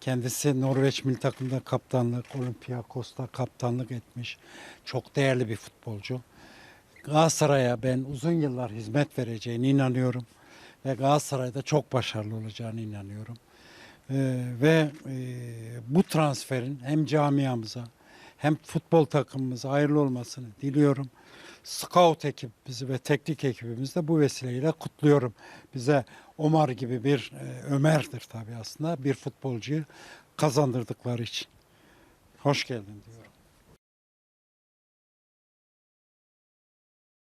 Kendisi Norveç milli takımda kaptanlık, Olympiakos'ta kaptanlık etmiş. Çok değerli bir futbolcu. Galatasaray'a ben uzun yıllar hizmet vereceğine inanıyorum. Ve Galatasaray'da çok başarılı olacağına inanıyorum. Ee, ve e, bu transferin hem camiamıza hem futbol takımımıza hayırlı olmasını diliyorum. Scout ekibimizi ve teknik ekibimizi de bu vesileyle kutluyorum. Bize Omar gibi bir e, Ömer'dir tabii aslında bir futbolcuyu kazandırdıkları için. Hoş geldin diyorum.